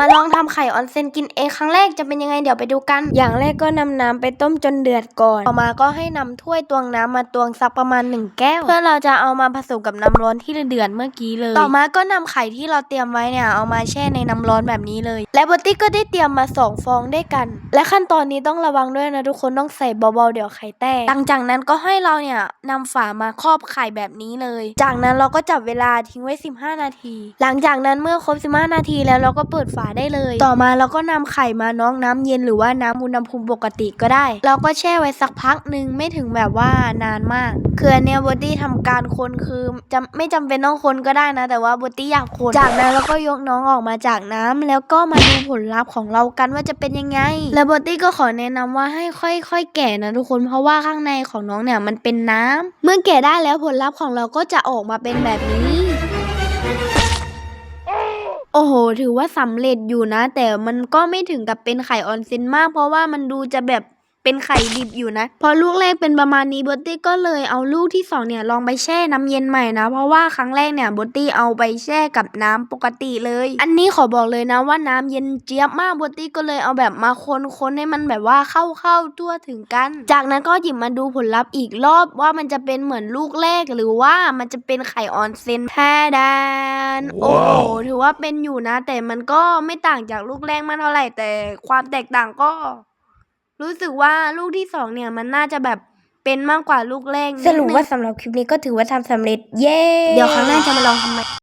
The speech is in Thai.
มาลองทำไข่ออนเซนกินเองครั้งแรกจะเป็นยังไงเดี๋ยวไปดูกัน อย่างแรกก็นำน้ำไปต้มจนเดือดก่อน ต่อมาก็ให้นำถ้วยตวงน้ำมาตวงสักประมาณ 1 แก้ว เพื่อเราจะเอามาผสมกับน้ำร้อนที่เดือดเมื่อกี้เลย ต่อมาก็นำไข่ที่เราเตรียมไว้เนี่ยเอามาแช่ในน้ำร้อนแบบนี้เลย และโบตี้ก็ได้เตรียมมาสองฟองด้วยกัน และขั้นตอนนี้ต้องระวังด้วยนะทุกคนต้องใส่เบาๆเดี๋ยวไข่แตกหลังจากนั้นก็ให้เราเนี่ยนำฝามาครอบไข่แบบนี้เลย จากนั้นเราก็จับเวลาทิ้งไว้ 15 นาที หลังจากนั้นเมื่อครบ 15 นาทีแล้วเราก็เปิดฝาได้เลย ต่อมาเราก็นำไข่มาน้องน้ำเย็นหรือว่าน้ำอุณหภูมิปกติก็ได้ เราก็แช่ไว้สักพักหนึ่งไม่ถึงแบบว่านานมาก คืออันเนี้ยบอตี้ทำการคนคือจะไม่จำเป็นต้องคนก็ได้นะ แต่ว่าบอตี้อยากคน จากนั้นเราก็ยกน้องออกมาจากน้ำแล้วก็มาดูผลลัพธ์ของเรากันว่าจะเป็นยังไง แล้วบอตี้ก็ขอแนะนำว่าให้ค่อยๆแก่นะทุกคนเพราะว่าข้างในของน้องเนี่ยมันเป็นน้ำเมื่อแก่ได้แล้วผลลัพธ์ของเราก็จะออกมาเป็นแบบนี้โอ้โห ถือว่าสำเร็จอยู่นะ แต่มันก็ไม่ถึงกับเป็นไข่ออนเซนมาก เพราะว่ามันดูจะแบบ เป็นไข่ดิบอยู่นะ พอลูกแรกเป็นประมาณนี้โบตตี้ก็เลยเอาลูกที่สองเนี่ยลองไปแช่น้ำเย็นใหม่นะ เพราะว่าครั้งแรกเนี่ยโบตตี้เอาไปแช่กับน้ำปกติเลย อันนี้ขอบอกเลยนะว่าน้ำเย็นเจี๊ยบมากโบตตี้ก็เลยเอาแบบมาคนๆให้มันแบบว่าเข้าเข้าๆทั่วถึงกัน จากนั้นก็หยิบมาดูผลลัพธ์อีกรอบว่ามันจะเป็นเหมือนลูกแรกหรือว่ามันจะเป็นไข่ออนเซนแท้ดานโอ้โหถือว่าเป็นอยู่นะ แต่มันก็ไม่ต่างจากลูกแรกมากเท่าไหร่แต่ความแตกต่างก็ รู้สึกว่าลูกที่สองเนี่ยมันน่าจะแบบเป็นมากกว่าลูกแรกนิดนึงสรุปว่าสำหรับคลิปนี้ก็ถือว่าทำสำเร็จ เย้ เดี๋ยวครั้งหน้าจะมาลองทำใหม่